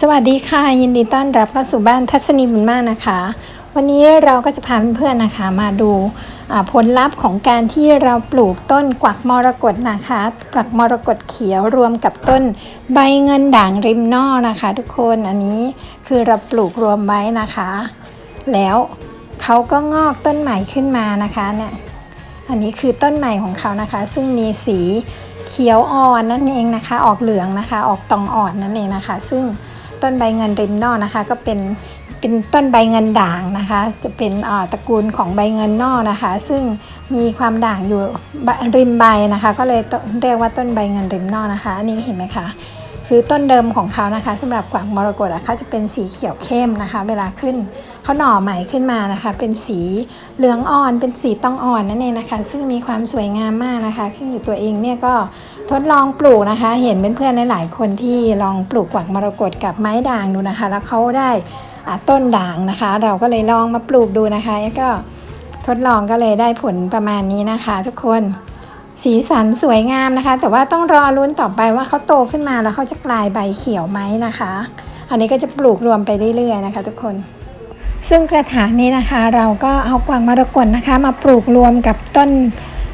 สวัสดีค่ะ ยินดีต้อนรับเข้าสู่บ้านทัศนีบุญมากนะคะ วันนี้เราก็จะพาเพื่อนๆนะคะมาดูผลลัพธ์ของการที่เราปลูกต้นกวักมรกตนะคะ กวักมรกตเขียวรวมกับต้นใบเงินด่างริมนอกนะคะ ทุกคนอันนี้คือเราปลูกรวมไว้นะคะ แล้วเขาก็งอกต้นใหม่ขึ้นมานะคะเนี่ย อันนี้คือต้นใหม่ของเขานะคะ ซึ่งมีสีเขียวอ่อนนั่นเองนะคะ ออกเหลืองนะคะ ออกตองอ่อนนั่นเองนะคะ ซึ่งต้นใบเงินริมนอกนะคะ ก็เป็นเป็นต้นใบเงินด่างนะคะ จะเป็นอ่าตระกูลของใบเงินนอกนะคะ ซึ่งมีความด่างอยู่ริมใบนะคะ ก็เลยเรียกว่าต้นใบเงินริมนอกนะคะอันนี้เห็นไหมคะ คือต้นเดิมของเขานะคะสำหรับกวางมรกตอะเขาจะเป็นสีเขียวเข้มนะคะ เวลาขึ้นเขาหน่อใหม่ขึ้นมานะคะ เป็นสีเหลืองอ่อน เป็นสีต้องอ่อนนั่นเองนะคะ ซึ่งมีความสวยงามมากนะคะคือยู่ตัวเองเนี่ยก็ทดลองปลูกนะคะ เห็นเพื่อนๆหลายๆคนที่ลองปลูกกวางมรกตกับไม้ด่างดูนะคะ แล้วเขาได้ต้นด่างนะคะ เราก็เลยลองมาปลูกดูนะคะแล้วก็ทดลองก็เลยได้ผลประมาณนี้นะคะ ทุกคน สีสันสวยงามนะคะ แต่ว่าต้องรอลุ้นต่อไปว่าเขาโตขึ้นมาแล้วเขาจะกลายใบเขียวไหมนะคะ อันนี้ก็จะปลูกรวมไปเรื่อยๆนะคะ ทุกคน ซึ่งกระถางนี้นะคะ เราก็เอากวางมรกตนะคะ มาปลูกรวมกับต้น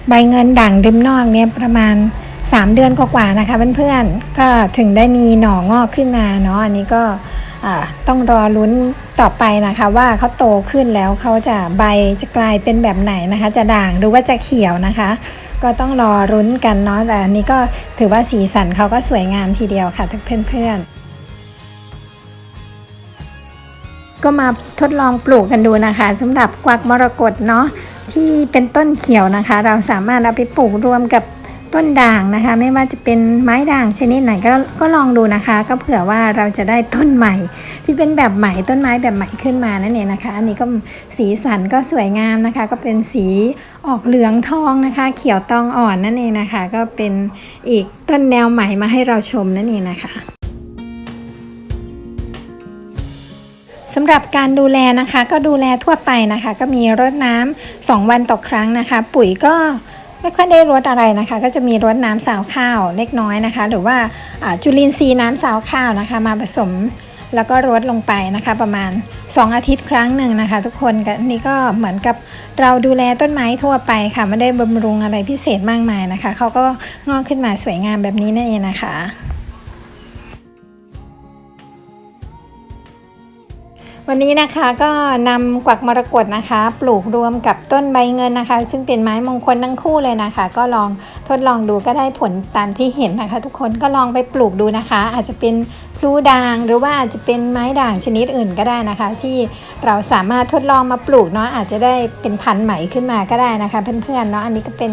ใบเงินด่างริมนอกเนี่ยประมาณ 3 เดือนกว่าๆนะคะเพื่อนๆก็ถึงได้มีหน่องอกขึ้นมาเนาะอันนี้ก็ต้องรอลุ้นต่อไปนะคะ ว่าเขาโตขึ้นแล้วเขาจะใบจะกลายเป็นแบบไหนนะคะ จะด่างหรือว่าจะเขียวนะคะ ก็ต้องรอรุ้นกันเนาะแต่อันนี้ก็ถือว่าสีสันเขาก็สวยงามทีเดียวค่ะทุกเพื่อนๆก็มาทดลองปลูกกันดูนะคะสำหรับกวักมรกตเนาะที่เป็นต้นเขียวนะคะ เราสามารถเอาไปปลูกรวมกับ ต้นด่างนะคะ ไม่ว่าจะเป็นไม้ด่างชนิดไหนก็ก็ลองดูนะคะ ก็เผื่อว่าเราจะได้ต้นใหม่ ที่เป็นแบบใหม่ต้นไม้แบบใหม่ขึ้นมานั่นเองนะคะ อันนี้ก็สีสันก็สวยงามนะคะ ก็เป็นสีออกเหลืองทองนะคะ เขียวตองอ่อนนั่นเองนะคะ ก็เป็นอีกต้นแนวใหม่มาให้เราชมนั่นเองนะคะสำหรับการดูแลนะคะก็ดูแลทั่วไปนะคะ ก็มีรดน้ำสองวันต่อครั้งนะคะ ปุ๋ยก็ ไม่ค่อยได้รดอะไรนะคะ ก็จะมีรดน้ำสาวข้าวเล็กน้อยนะคะ หรือว่าจุลินทรีย์น้ำสาวข้าวนะคะ มาผสมแล้วก็รดลงไปนะคะ ประมาณ 2 อาทิตย์ครั้งหนึ่งนะคะ ทุกคนก็อันนี้ก็เหมือนกับเราดูแลต้นไม้ทั่วไปค่ะไม่ได้บำรุงอะไรพิเศษมากมายนะคะเขาก็งอกขึ้นมาสวยงามแบบนี้นั่นเองนะคะ วันนี้นะคะก็นำกวักมรกตนะคะ ปลูกรวมกับต้นใบเงินนะคะ ซึ่งเป็นไม้มงคลทั้งคู่เลยนะคะ ก็ลองทดลองดูก็ได้ผลตามที่เห็นนะคะ ทุกคนก็ลองไปปลูกดูนะคะ อาจจะเป็นพลูด่างหรือว่าอาจจะเป็นไม้ด่างชนิดอื่นก็ได้นะคะ ที่เราสามารถทดลองมาปลูกเนาะอาจจะได้เป็นพันธุ์ใหม่ขึ้นมาก็ได้นะคะ เพื่อนๆเนาะอันนี้ก็เป็น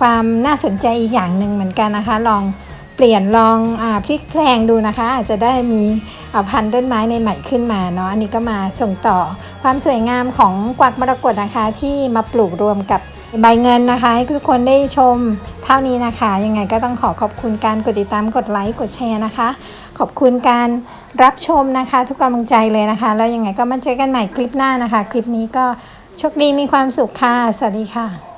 ความน่าสนใจอีกอย่างหนึ่งเหมือนกันนะคะ ลอง ปลี่ยนลองอพลิกแพลงดูนะคะ อาจจะได้มีพันธุ์ต้นไม้ใหม่ๆขึ้นมาเนาะอันนี้ก็มาส่งต่อความสวยงามของกวักมรกตนะคะ ที่มาปลูกรวมกับใบเงินนะคะให้ทุกคนได้ชมเท่านี้นะคะ ยังไงก็ต้องขอขอบคุณการกดติดตามกดไลค์กดแชร์นะคะ ขอบคุณการรับชมนะคะ ทุกกำลังใจเลยนะคะ แล้วยังไงก็มาเจอกันใหม่คลิปหน้านะคะ คลิปนี้ก็โชคดีมีความสุขค่ะ สวัสดีค่ะ